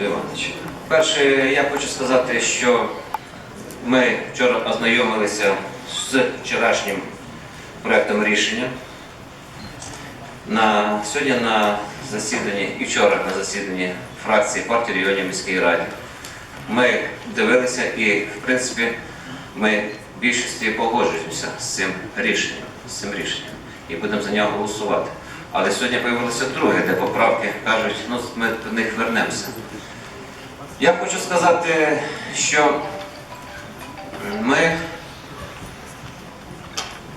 Анатолій Іванович. Перше, я хочу сказати, що ми вчора ознайомилися з вчорашнім проектом рішення. На, сьогодні на засіданні і вчора на засіданні фракції партії регіонів міської раді ми дивилися і, в принципі, ми в більшості погоджуємося з цим рішенням, з цим рішенням і будемо за нього голосувати. Але сьогодні з'явилося друге, де поправки кажуть, ну ми до них вернемося. Я хочу сказати, що ми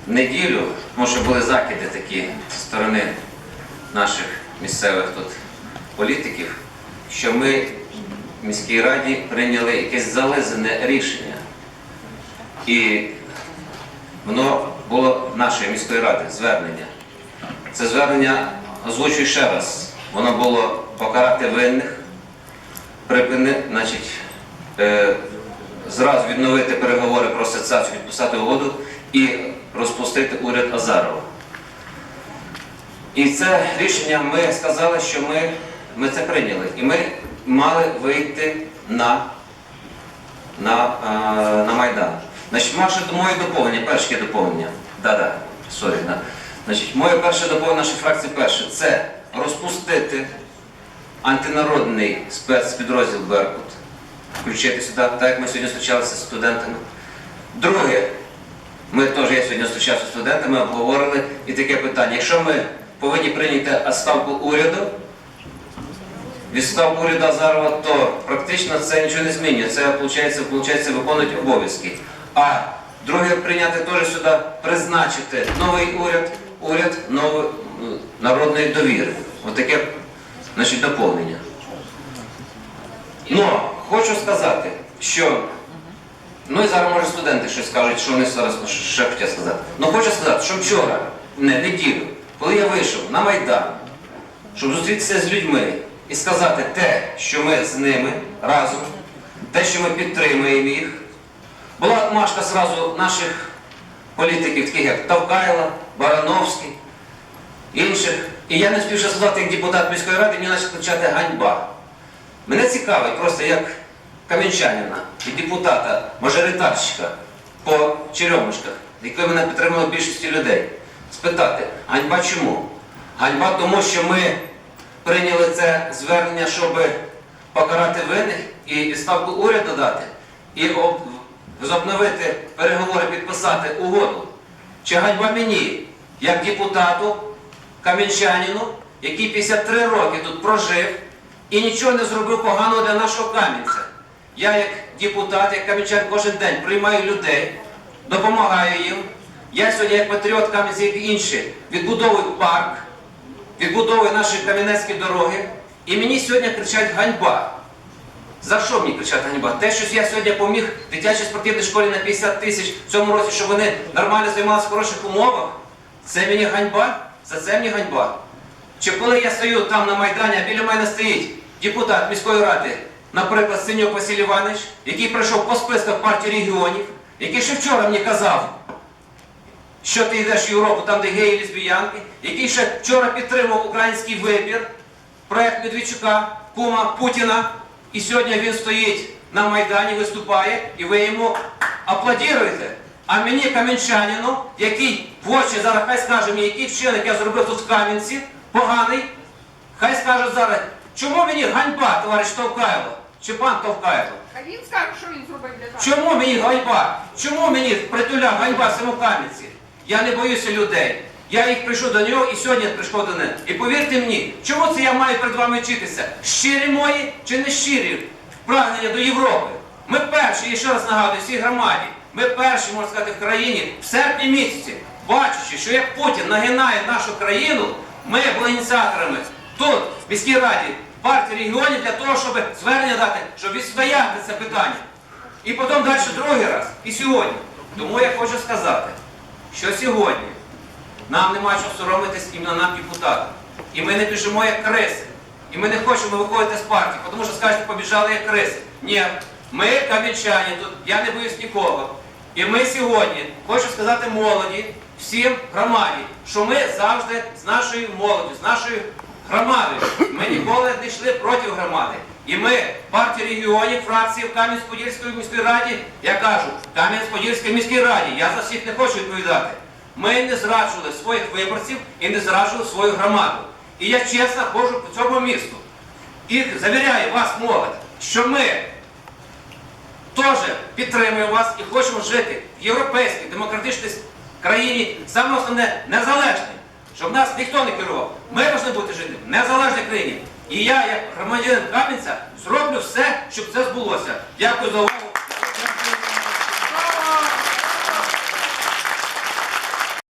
в неділю, що були закиди такі зі сторони наших місцевих тут політиків, що ми в міській раді прийняли якесь залезене рішення. І воно було нашої міської ради, звернення. Це звернення озвучую ще раз. Воно було покарати винних, припини, значить, е, зразу відновити переговори про асоціацію, підписати угоду і розпустити уряд Азарова. І це рішення ми сказали, що ми, ми це прийняли. І ми мали вийти на, на, е, на Майдан. Значить, ваше моє доповнення, перше доповнення. Да-да, сорі, да. Значить, моє перше доповнення нашої фракції перше це розпустити антинародний спецпідрозділ Беркут, включити сюди, так як ми сьогодні зустрічалися з студентами. Друге, ми теж я сьогодні зустрічався з студентами, обговорили і таке питання. Якщо ми повинні прийняти відставку уряду, відставку уряду Азарова, то практично це нічого не змінює. Це виходить, виходить виконують обов'язки. А друге прийняти теж сюди, призначити новий уряд, уряд нової народної довіри. Отаке значить, доповнення. Ну, хочу сказати, що Ну і зараз може студенти щось скажуть, що вони зараз ще хотять сказати. Ну хочу сказати, що вчора, не неділю, коли я вийшов на Майдан, щоб зустрітися з людьми і сказати те, що ми з ними разом, те, що ми підтримуємо їх, була отмашка зразу наших політиків, таких як Тавкайло, Барановський, інших. І я не спів ще сказати, як депутат міської ради, мені почали кричати ганьба. Мене цікавить просто як кам'янчанина і депутата, мажоритарщика по Черемушках, який мене підтримало більшості людей, спитати, ганьба чому? Ганьба тому, що ми прийняли це звернення, щоб покарати винних і відставку уряду дати, і об- возобновити переговори, підписати угоду. Чи ганьба мені, як депутату, кам'янчанину, який 53 роки тут прожив і нічого не зробив поганого для нашого Кам'янця. Я як депутат, як кам'янчан кожен день приймаю людей, допомагаю їм. Я сьогодні як патріот Кам'янця, як інші, відбудовую парк, відбудовую наші кам'янецькі дороги. І мені сьогодні кричать ганьба. За що мені кричати ганьба? Те, що я сьогодні поміг дитячій спортивній школі на 50 тисяч в цьому році, щоб вони нормально займалися в хороших умовах, це мені ганьба? За це мені ганьба. Чи коли я стою там на Майдані, а біля мене стоїть депутат міської ради, наприклад, Синьок Василь Іванович, який пройшов по списках партії регіонів, який ще вчора мені казав, що ти йдеш в Європу, там, де геї і лесбіянки, який ще вчора підтримав український вибір, проект Медведчука, кума Путіна, і сьогодні він стоїть на Майдані, виступає, і ви йому аплодуєте. А мені, кам'янчанину, який в очі зараз хай скаже мені, який вчинок я зробив тут в Кам'янці, поганий, хай скаже зараз, чому мені ганьба, товариш Товкайло, чи пан Товкайло? А він скаже, що він зробив для того. Чому мені ганьба? Чому мені притуля ганьба в цьому Кам'янці? Я не боюся людей. Я їх прийшов до нього і сьогодні прийшов до них. І повірте мені, чому це я маю перед вами вчитися? Щирі мої чи не щирі прагнення до Європи? Ми перші, я ще раз нагадую, всій громаді, ми перші, можна сказати, в країні в серпні місяці, бачачи, що як Путін нагинає нашу країну, ми були ініціаторами тут, в міській раді, партії регіонів для того, щоб звернення дати, щоб відстояти це питання. І потім далі другий раз, і сьогодні. Тому я хочу сказати, що сьогодні нам нема чого соромитись іменно нам, депутатам. І ми не біжимо як криси. І ми не хочемо виходити з партії, тому що скажете, побіжали як криси. Ні, ми кам'янчані тут, я не боюсь нікого. І ми сьогодні, хочу сказати молоді, всім громаді, що ми завжди з нашою молоддю, з нашою громадою. Ми ніколи не йшли проти громади. І ми, партія регіонів, фракції в Кам'янець-Подільської міській раді, я кажу, в Кам'янець-Подільській міській раді, я за всіх не хочу відповідати. Ми не зраджували своїх виборців і не зраджували свою громаду. І я чесно ходжу по цьому місту. І завіряю вас, молодь, що ми теж підтримуємо вас і хочемо жити в європейській демократичній країні, саме основне незалежній, щоб нас ніхто не керував. Ми повинні бути жити в незалежній країні. І я, як громадянин Кам'янця, зроблю все, щоб це збулося. Дякую за увагу.